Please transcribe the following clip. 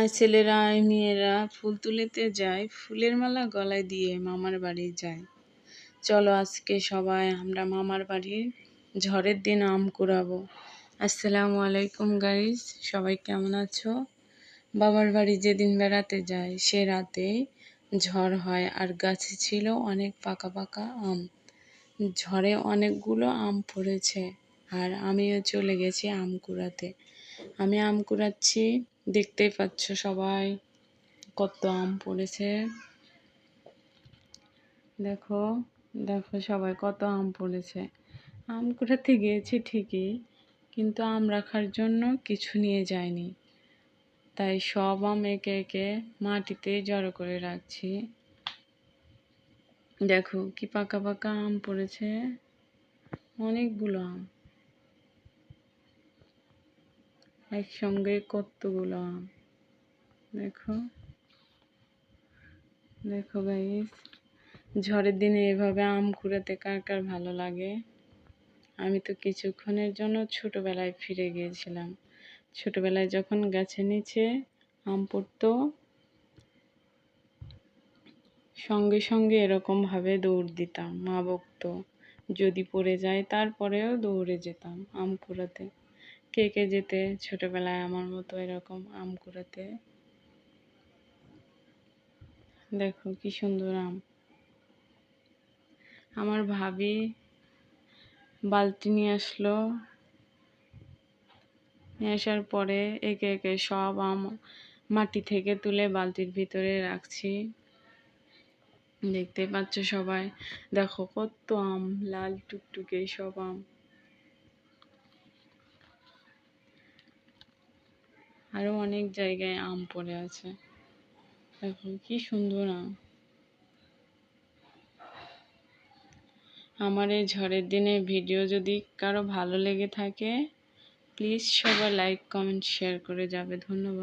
আর ছেলেরা মেয়েরা ফুল তুলিতে যায়, ফুলের মালা গলায় দিয়ে মামার বাড়ি যায়। চলো আজকে সবাই আমরা মামার বাড়ির ঝড়ের দিন আম কুড়াবো। আসসালামু আলাইকুম গাইস সবাই কেমন আছো? বাবার বাড়ি যেদিন বেড়াতে যায়, সে রাতে ঝড় হয় আর গাছে ছিল অনেক পাকা পাকা আম। ঝড়ে অনেকগুলো আম পড়েছে আর আমিও চলে গেছি আম কুড়াতে। আমি আম কুড়াচ্ছি দেখতেই পাচ্ছ সবাই কত আম পড়েছে। দেখো দেখো সবাই কত আম পড়েছে। আম কুড়াতে গিয়েছি ঠিকই, কিন্তু আম রাখার জন্য কিছু নিয়ে যায়নি তাই সব আম একে একে মাটিতে জড়ো করে রাখছি। দেখো কি পাকা পাকা আম পড়েছে। অনেকগুলো আম। একসঙ্গে কতগুলো? আম দেখো। দেখো গাইস ঝড়ের দিনে এভাবে আম কুড়াতে কার কার ভালো লাগে? আমি তো কিছুক্ষণের জন্য ছোটবেলায় ফিরে গিয়েছিলাম। ছোটবেলায় যখন গাছের নিচে আম পড়তো, সঙ্গে সঙ্গে এরকমভাবে দৌড় দিতাম, মা বকতো, যদি পড়ে যায় তারপরেও দৌড়ে যেতাম আম কুড়াতে। কে কে যেতে? ছোটবেলায় আমার মতো এরকম আম কুড়াতে। দেখো কি সুন্দর আম। আমার ভাবি বালতি নিয়ে আসলো। নিয়ে আসার পরে একে একে সব আম মাটি থেকে তুলে বালতির ভিতরে রাখছি। দেখতে পাচ্ছ সবাই। দেখো কত আম, লাল টুকটুকে সব আম। আরও অনেক জায়গায় আম পড়ে আছে। দেখো, কি সুন্দর আম। আমার এই ঝড়ের দিনে ভিডিও যদি কারও ভালো লেগে থাকে প্লিজ সবার লাইক কমেন্ট শেয়ার করে যাবে। ধন্যবাদ।